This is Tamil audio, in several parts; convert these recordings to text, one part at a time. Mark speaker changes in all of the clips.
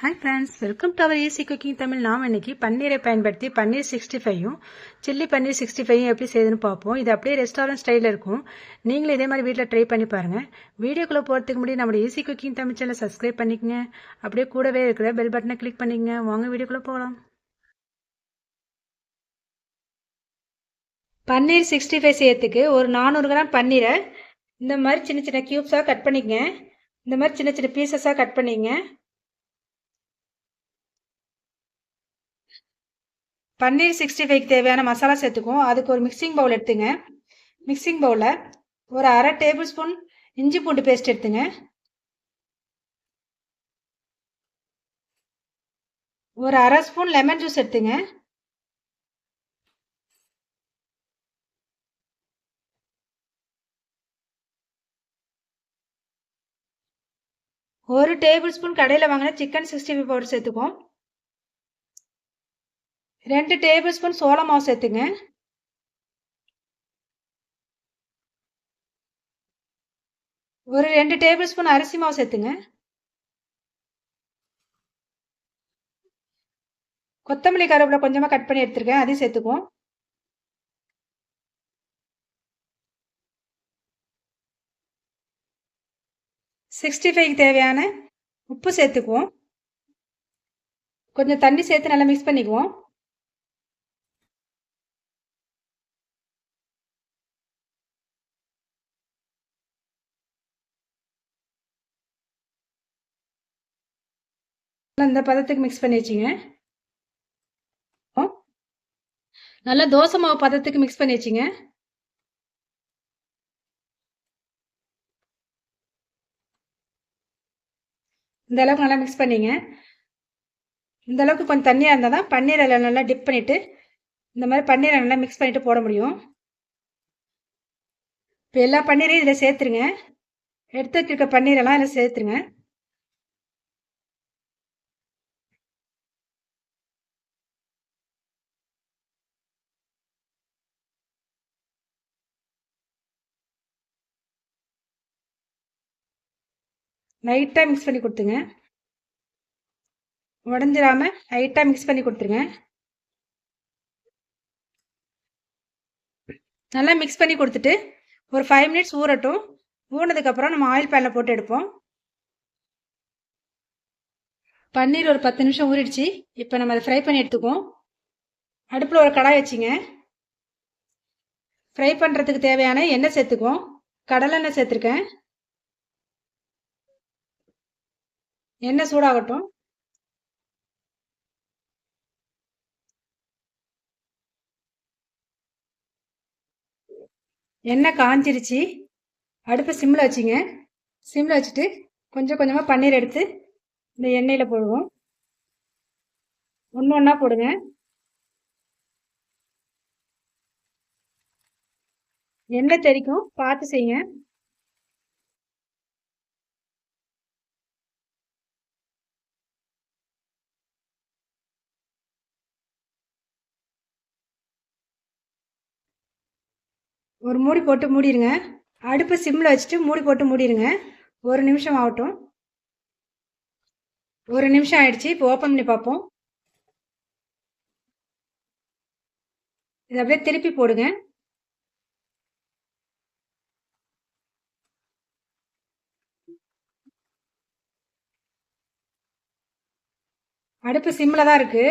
Speaker 1: Hi friends welcome to our easy cooking Tamil நாம் இன்னைக்கு பன்னீரை பயன்படுத்தி பன்னீர் சிக்ஸ்டி ஃபைவும் சில்லி பன்னீர் சிக்ஸ்டி ஃபைவும் எப்படி செய்யுதுன்னு பார்ப்போம். இது அப்படியே ரெஸ்டாரண்ட் ஸ்டைலில் இருக்கும். நீங்களும் இதே மாதிரி வீட்டில் ட்ரை பண்ணி பாருங்கள் வீடியோக்குள்ளே போகிறதுக்கு முன்னாடி நம்மளோட easy cooking Tamil channel subscribe பண்ணிக்கங்க. அப்படியே கூடவே இருக்கிற பெல் பட்டனை கிளிக் பண்ணிக்கங்க. வாங்க வீடியோக்குள்ளே போகலாம் பன்னீர் சிக்ஸ்டி ஃபைவ் செய்யறதுக்கு ஒரு நானூறு கிராம் பன்னீரை இந்த மாதிரி சின்ன சின்ன க்யூப்ஸாக கட் பண்ணிக்கங்க. இந்த மாதிரி சின்ன சின்ன பீசஸாக கட் பண்ணிங்க பன்னீர் சிக்ஸ்டி ஃபைவ்க்கு தேவையான மசாலா சேர்த்துக்குவோம். அதுக்கு ஒரு மிக்சிங் பவுல் எடுத்துங்க. மிக்சிங் பவுலில் ஒரு அரை டேபிள் ஸ்பூன் இஞ்சி பூண்டு பேஸ்ட் எடுத்துங்க. ஒரு அரை ஸ்பூன் லெமன் ஜூஸ் எடுத்துங்க. ஒரு டேபிள் ஸ்பூன் கடையில் வாங்கின சிக்கன் சிக்ஸ்டி ஃபைவ் பவுடர் சேர்த்துக்குவோம். ரெண்டு டேபிள் ஸ்பூன் சோள மாவு சேர்த்துங்க. ஒரு ரெண்டு டேபிள் ஸ்பூன் அரிசி மாவு சேர்த்துங்க. கொத்தமல்லி கருவேப்பிலை கொஞ்சமாக கட் பண்ணி எடுத்துருக்கேன். அதையும் சேர்த்துக்குவோம். சிக்ஸ்டி ஃபைவ்க்கு தேவையான உப்பு சேர்த்துக்குவோம். கொஞ்சம் தண்ணி சேர்த்து நல்லா மிக்ஸ் பண்ணிக்குவோம். இந்த பதத்துக்கு மிக்ஸ் பண்ணி வச்சிங்க. நல்லா தோசை மாவு பதத்துக்கு மிக்ஸ் பண்ணி வச்சிங்க. இந்த அளவுக்கு நல்லா மிக்ஸ் பண்ணிங்க. இந்த அளவுக்கு கொஞ்சம் தண்ணியாக இருந்தால் தான் பன்னீர் அதில் நல்லா டிப் பண்ணிவிட்டு இந்த மாதிரி பன்னீரை நல்லா மிக்ஸ் பண்ணிவிட்டு போட முடியும். இப்போ எல்லா பன்னீரையும் இதில் சேர்த்துருங்க. எடுத்து வச்சுருக்க பன்னீரெல்லாம் இதில் சேர்த்துருங்க. லைட்டாக மிக்ஸ் பண்ணி கொடுத்துங்க உடஞ்சிடாமல் லைட்டாக மிக்ஸ் பண்ணி கொடுத்துருங்க. நல்லா மிக்ஸ் பண்ணி கொடுத்துட்டு ஒரு ஃபைவ் மினிட்ஸ் ஊறட்டும். ஊனதுக்கப்புறம் நம்ம ஆயில் பேனில் போட்டு எடுப்போம். பன்னீர் ஒரு பத்து நிமிஷம் ஊறிடுச்சு. இப்போ நம்ம அதை ஃப்ரை பண்ணி எடுத்துக்குவோம். அடுப்பில் ஒரு கடாய் வச்சுங்க. ஃப்ரை பண்ணுறதுக்கு தேவையான எண்ணெய் சேர்த்துக்குவோம். கடலெண்ணெய் சேர்த்துருக்கேன். எண்ணெய் சூடாகட்டும்? எண்ணெய் காஞ்சிருச்சு. அடுப்பு சிம்மில் வச்சுங்க. சிம்மில் வச்சுட்டு கொஞ்சம் கொஞ்சமாக பன்னீர் எடுத்து இந்த எண்ணெயில் போடுவோம். ஒன்று ஒன்றா போடுங்க. எண்ணெய் தெரிக்கும் பார்த்து செய்யுங்க. ஒரு மூடி போட்டு மூடிடுங்க அடுப்பு சிம்மில் வச்சுட்டு மூடி போட்டு மூடிடுங்க ஒரு நிமிஷம் ஆகட்டும். ஒரு நிமிஷம் ஆயிடுச்சு. இப்போ ஓப்பன் பண்ணி பார்ப்போம். இதை அப்படியே திருப்பி போடுங்க. அடுப்பு சிம்மில் தான் இருக்குது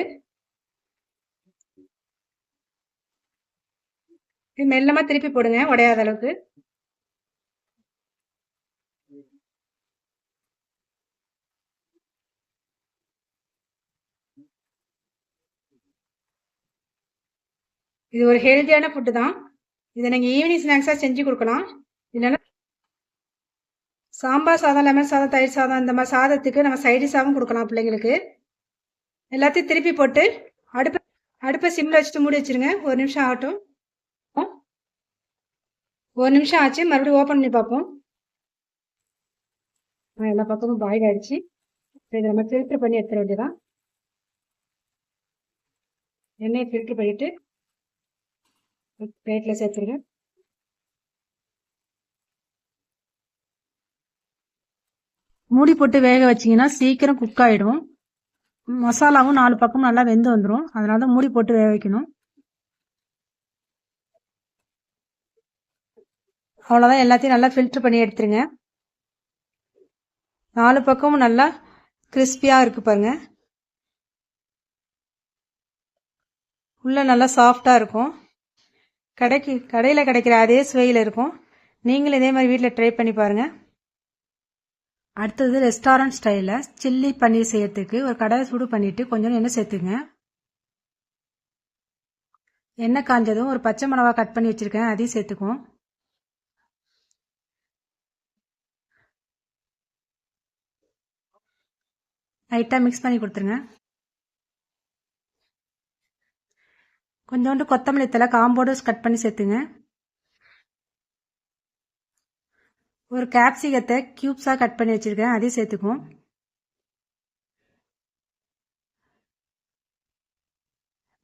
Speaker 1: இது மெல்லமாக திருப்பி போடுங்க உடையாத அளவுக்கு. இது ஒரு ஹெல்த்தியான ஃபுட்டு தான். இதை நீங்கள் ஈவினிங் ஸ்நாக்ஸாக செஞ்சு கொடுக்கலாம். இல்லைன்னா சாம்பார் சாதம் லெமன் சாதம் தயிர் சாதம் இந்த மாதிரி சாதத்துக்கு நம்ம சைடிஷாகவும் கொடுக்கலாம் பிள்ளைங்களுக்கு. எல்லாத்தையும் திருப்பி போட்டு அடுப்பை அடுப்பை சிம்மில் வச்சுட்டு மூடி வச்சுருங்க. ஒரு நிமிஷம் ஆகட்டும். ஒரு நிமிஷம் ஆச்சு மறுபடியும் ஓப்பன் பண்ணி பார்ப்போம். எல்லா பக்கமும் பாயில் ஆயிடுச்சு. இதை நம்ம ஃபில்ட்ரு பண்ணி எடுத்துட வேண்டியதான் எண்ணெயை ஃபில்ட்ரு பண்ணிட்டு பிளேட்டில் சேர்த்துருங்க. மூடி போட்டு வேக வச்சிங்கன்னா சீக்கிரம் குக் ஆகிடும் மசாலாவும் நாலு பக்கமும் நல்லா வெந்து வந்துடும் அதனால தான் மூடி போட்டு வேக வைக்கணும். அவ்வளோதான் எல்லாத்தையும் நல்லா ஃபில்ட்ரு பண்ணி எடுத்துருங்க. நாலு பக்கமும் நல்லா கிறிஸ்பியாக இருக்கு பாருங்க. உள்ளே நல்லா சாஃப்டாக இருக்கும். கடைக்கு கடையில் கிடைக்கிற அதே சுவையில் இருக்கும். நீங்களும் இதே மாதிரி வீட்டில் ட்ரை பண்ணி பாருங்கள் அடுத்தது ரெஸ்டாரண்ட் ஸ்டைலில் சில்லி பன்னீர் செய்யறதுக்கு ஒரு கடாயை சூடு பண்ணிவிட்டு கொஞ்சம் எண்ணெய் சேர்த்துங்க. எண்ணெய் காஞ்சதும் ஒரு பச்சை மிளகா கட் பண்ணி வச்சுருக்கேன். அதையும் சேர்த்துக்குவோம். லைட்டாக மிக்ஸ் பண்ணி கொடுத்துருங்க. கொஞ்சோண்டு கொத்தமல்லி தலை காம்போடு கட் பண்ணி சேர்த்துங்க. ஒரு கேப்சிகத்தை க்யூப்ஸாக கட் பண்ணி வச்சுருக்கேன். அதையும் சேர்த்துக்குவோம்.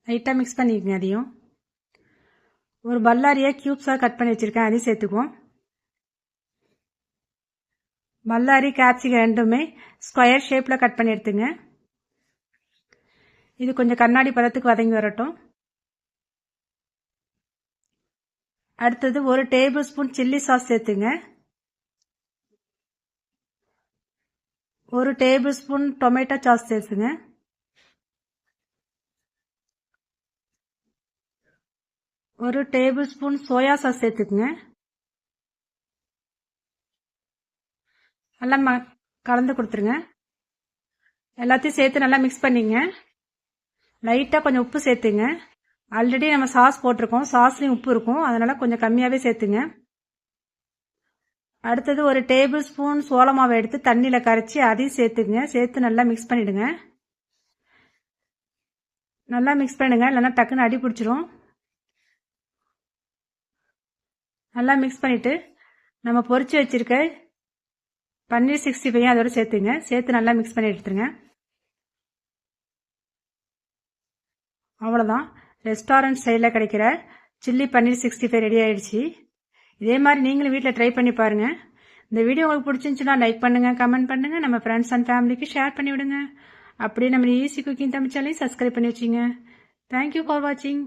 Speaker 1: லைட்டாக மிக்ஸ் பண்ணிக்கங்க அதையும். ஒரு பல்லாரியை க்யூப்ஸாக கட் பண்ணி வச்சுருக்கேன். அதையும் சேர்த்துக்குவோம். பல்லாரி கேப்சிகம் ரெண்டுமே ஸ்கொயர் ஷேப்பில் கட் பண்ணி எடுத்துங்க இது கொஞ்சம் கண்ணாடி பதத்துக்கு வதங்கி வரட்டும். அடுத்தது ஒரு டேபிள் ஸ்பூன் சில்லி சாஸ் சேர்த்துங்க. ஒரு டேபிள் ஸ்பூன் டொமேட்டோ சாஸ் சேர்த்துங்க. ஒரு டேபிள் ஸ்பூன் சோயா சாஸ் சேர்த்துக்குங்க. நல்லா ம கலந்து கொடுத்துருங்க. எல்லாத்தையும் சேர்த்து நல்லா மிக்ஸ் பண்ணிங்க. லைட்டாக கொஞ்சம் உப்பு சேர்த்துங்க. ஆல்ரெடி நம்ம சாஸ் போட்டிருக்கோம். சாஸ்லேயும் உப்பு இருக்கும். அதனால் கொஞ்சம் கம்மியாகவே சேர்த்துங்க. அடுத்தது ஒரு டேபிள் ஸ்பூன் சோள மாவை எடுத்து தண்ணியில் கரைச்சி அதையும் சேர்த்துக்குங்க சேர்த்து நல்லா மிக்ஸ் பண்ணிவிடுங்க நல்லா மிக்ஸ் பண்ணுங்க. இல்லைன்னா டக்குன்னு அடி பிடிச்சிரும். நல்லா மிக்ஸ் பண்ணிவிட்டு நம்ம பொறிச்சு வச்சுருக்க பன்னீர் சிக்ஸ்டி ஃபைவ் அதோட சேர்த்துங்க. சேர்த்து நல்லா மிக்ஸ் பண்ணி எடுத்துருங்க. அவ்வளோதான் ரெஸ்டாரண்ட் ஸ்டைலில் கிடைக்கிற chilli paneer sixty five ready ஆகிடுச்சு இதே மாதிரி நீங்களும் வீட்டில் ட்ரை பண்ணி பாருங்கள் இந்த வீடியோ உங்களுக்கு பிடிச்சிருந்துச்சுன்னா லைக் பண்ணுங்கள் கமெண்ட் பண்ணுங்கள் நம்ம ஃப்ரெண்ட்ஸ் அண்ட் ஃபேமிலிக்கு ஷேர் பண்ணி விடுங்க அப்படியே நம்ம ஈஸி குக்கிங் தமிழ் சப்ஸ்கிரைப் பண்ணி வச்சிங்க தேங்க்யூ ஃபார் வாட்சிங்